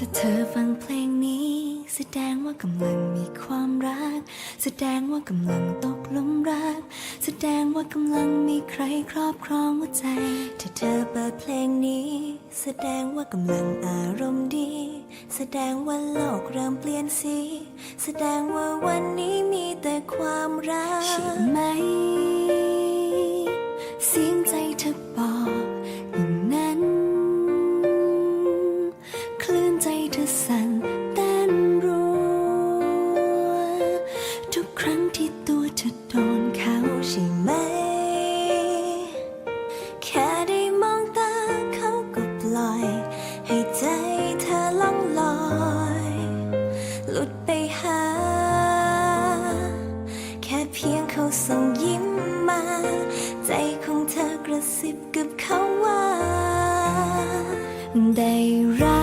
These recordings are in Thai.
ถ้าเธอฟังเพลงนี้ แสดงว่ากำลังมีความรัก แสดงว่ากำลังตกลุมรัก แสดงว่ากำลังมีใครครอบครองหัวใจ ถ้าเธอเปิดเพลงนี้ แสดงว่ากำลังอารมณ์ดี แสดงว่าโลกเริ่มเปลี่ยนสี แสดงว่าวันนี้มีแต่ความรักใช่ไหมสิ่ง ส่งยิ้มมา ใจของเธอกระซิบกับเขาว่า ได้รัก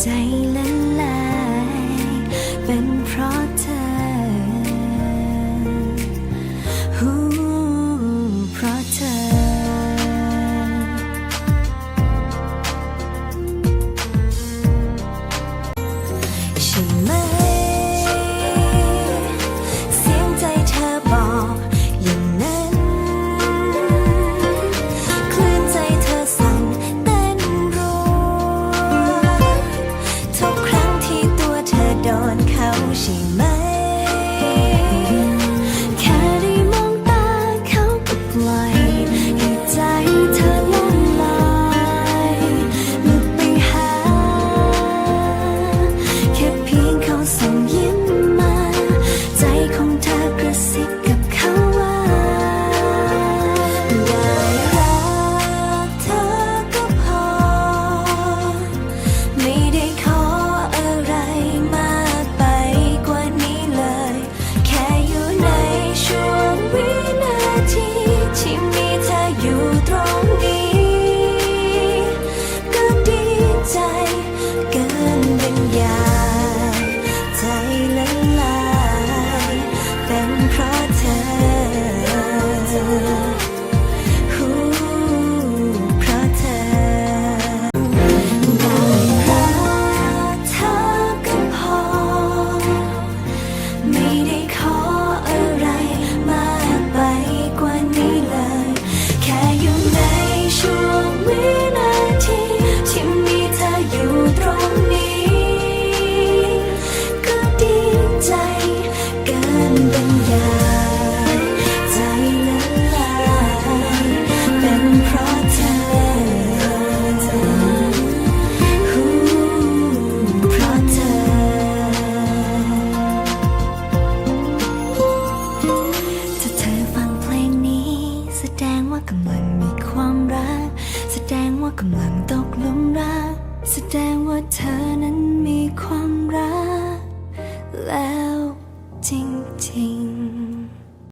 在一情。 ดงว่าเธอนั้นมีความรักและ